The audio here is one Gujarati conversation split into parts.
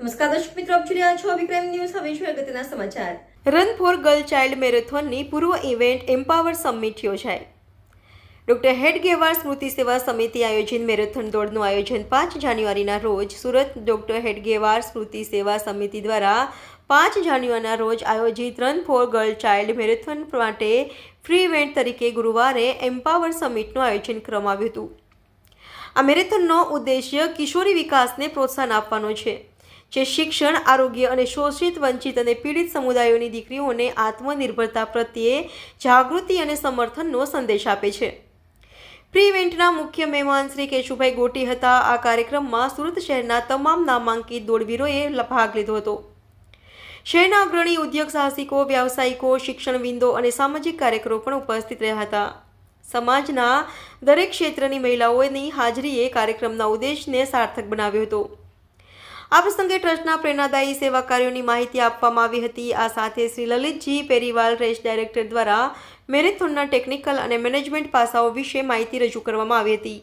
નમસ્કાર દર્શક મિત્રો, આપ જોઈ રહ્યા છો વિક્રમ ન્યૂઝ. હવે છે અગત્યના સમાચાર. રન ફોર ગર્લ ચાઇલ્ડ મેરેથોનની પૂર્વ ઇવેન્ટ એમ્પાવર સમિટ યોજાઈ. ડોક્ટર હેડગેવાર સ્મૃતિ સેવા સમિતિ આયોજિત મેરેથોન દોડનું આયોજન પાંચ જાન્યુઆરીના રોજ સુરત ડોક્ટર હેડગેવાર સ્મૃતિ સેવા સમિતિ દ્વારા પાંચ જાન્યુઆરીના રોજ આયોજિત run for girl child marathon માટે ફ્રી ઇવેન્ટ તરીકે ગુરુવારે એમ્પાવર સમિટનું આયોજન કરવામાં આવ્યું હતું. આ મેરેથોનનો ઉદ્દેશ્ય કિશોરી વિકાસને પ્રોત્સાહન આપવાનો છે. જે શિક્ષણ, આરોગ્ય અને શોષિત, વંચિત અને પીડિત સમુદાયોની દીકરીઓને આત્મનિર્ભરતા પ્રત્યે જાગૃતિ અને સમર્થનનો સંદેશ આપે છે. પ્રી ઇવેન્ટના મુખ્ય મહેમાન શ્રી કેશુભાઈ ગોટી હતા. આ કાર્યક્રમમાં સુરત શહેરના તમામ નામાંકિત દોડવીરોએ ભાગ લીધો હતો. શહેરના અગ્રણી ઉદ્યોગ સાહસિકો, વ્યાવસાયિકો, શિક્ષણવિંદો અને સામાજિક કાર્યકરો પણ ઉપસ્થિત રહ્યા હતા. સમાજના દરેક ક્ષેત્રની મહિલાઓની હાજરીએ કાર્યક્રમના ઉદ્દેશને સાર્થક બનાવ્યો હતો. આ પ્રસંગે ટ્રસ્ટના પ્રેરણાદાયી સેવા કાર્યોની માહિતી આપવામાં આવી હતી. આ સાથે શ્રી લલિતજી પેરીવાલ રેસ ડાયરેક્ટર દ્વારા મેરેથોનના ટેકનિકલ અને મેનેજમેન્ટ પાસાઓ વિશે માહિતી રજૂ કરવામાં આવી હતી.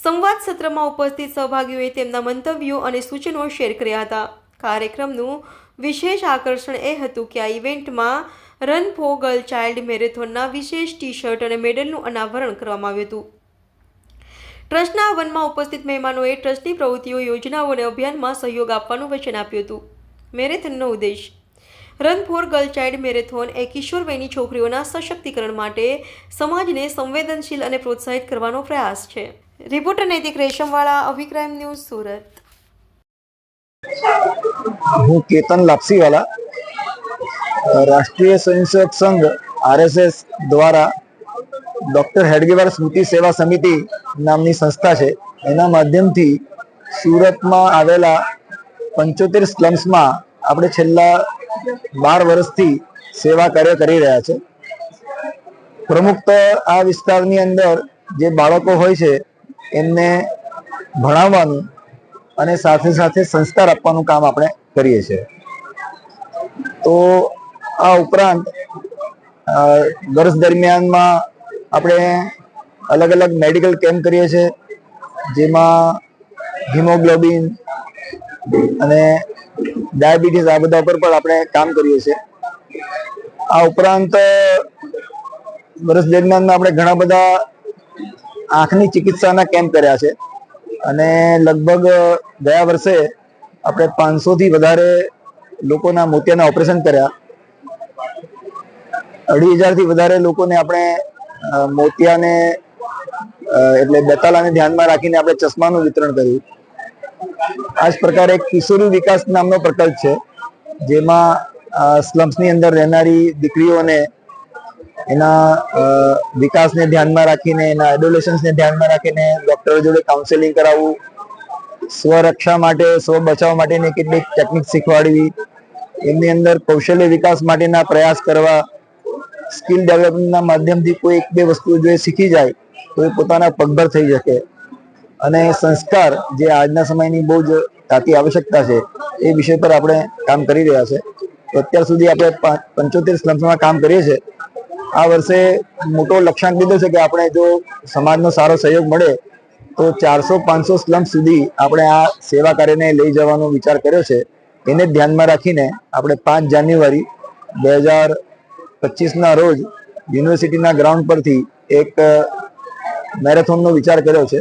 સંવાદ સત્રમાં ઉપસ્થિત સહભાગીઓએ તેમના મંતવ્યો અને સૂચનો શેર કર્યા હતા. કાર્યક્રમનું વિશેષ આકર્ષણ એ હતું કે આ ઇવેન્ટમાં રન ફોર ગર્લ ચાઇલ્ડ મેરેથોનના વિશેષ ટી શર્ટ અને મેડલનું અનાવરણ કરવામાં આવ્યું હતું. ટ્રસ્ટના વનમાં ઉપસ્થિત મહેમાનોએ ટ્રસ્ટની પ્રવૃત્તિઓ, યોજનાઓ અને અભિયાનમાં સહયોગ આપવાનું વચન આપ્યું હતું. મેરેથોનનો ઉદ્દેશ. Run for girl child marathon એ કિશોર છોકરીઓના સશક્તિકરણ માટે સમાજને સંવેદનશીલ અને પ્રોત્સાહિત કરવાનો પ્રયાસ છે. રિપોર્ટર નૈતિક રેશમવાળા, અભિક્રાઇમ ન્યૂઝ સુરત. હું કેતન લાપસીવાલા, રાષ્ટ્રીય સ્વયંસેવક સંઘ, આરએસએસ દ્વારા ડોક્ટર હેડગેવાર સ્મૃતિ સેવા સમિતિ નામની સંસ્થા છે. એના માધ્યમથી સુરતમાં આવેલા પંચોતેર સ્લમ્સમાં આપણે છેલ્લા બાર વર્ષથી સેવા કાર્ય કરી રહ્યા છે. પ્રમુખ તો આ વિસ્તારની અંદર જે બાળકો હોય છે, એમને ભણાવવાનું અને સાથે સાથે સંસ્કાર આપવાનું કામ આપણે કરીએ છીએ. તો આ ઉપરાંત વર્ષ દરમિયાનમાં આપણે અલગ અલગ મેડિકલ કેમ્પ કરીએ છીએ, જેમાં હિમોગ્લોબિન અને ડાયાબિટીસ આ બધા ઉપર પણ આપણે કામ કરીએ છીએ. આ ઉપરાંત વર્ષ દરમિયાનમાં આપણે ઘણા બધા આંખની ચિકિત્સાના કેમ્પ કર્યા છે. અને લગભગ ગયા વર્ષે આપણે પાંચસોથી વધારે લોકોના મોતિયાના ઓપરેશન કર્યા. અઢી હજારથી વધારે લોકોને આપણે મોતિયાને એટલે બેતાલાને ધ્યાનમાં રાખીને આપણે ચશ્માનું વિતરણ કર્યું. આ જ પ્રકારે એક કિશોરી વિકાસ નામનો પ્રકલ્પ છે, જેમાં સ્લમ્સની અંદર રહેનારી દીકરીઓને એના વિકાસને ધ્યાનમાં રાખીને, એના એડોલેશન્સને ધ્યાનમાં રાખીને ડૉક્ટરો જોડે કાઉન્સેલિંગ કરાવવું, સ્વરક્ષા માટે, સ્વ બચાવ માટેની કેટલીક ટેકનિક શીખવાડવી, એમની અંદર કૌશલ્ય વિકાસ માટેના પ્રયાસ કરવા સ્કિલ ડેવલપમેન્ટના માધ્યમથી કોઈ એક બે વસ્તુ જો એ શીખી જાય, તો એ પોતાના પગભર થઈ શકે. અને સંસ્કાર જે આજના સમયની બહુ જ તાતી આવશ્યકતા છે, એ વિષય પર આપણે કામ કરી રહ્યા છે. તો અત્યાર સુધી આપણે પંચોતેર સ્લમ્સમાં કામ કરીએ છીએ. આ વર્ષે મોટો લક્ષ્યાંક લીધો છે કે આપણે જો સમાજનો સારો સહયોગ મળે, તો ચારસો પાંચસો સ્લમ સુધી આપણે આ સેવા કાર્યને લઈ જવાનો વિચાર કર્યો છે. એને ધ્યાનમાં રાખીને આપણે પાંચ જાન્યુઆરી બે હજાર પચીસના રોજ યુનિવર્સિટીના ગ્રાઉન્ડ પરથી એક મેરેથોનનો વિચાર કર્યો છે.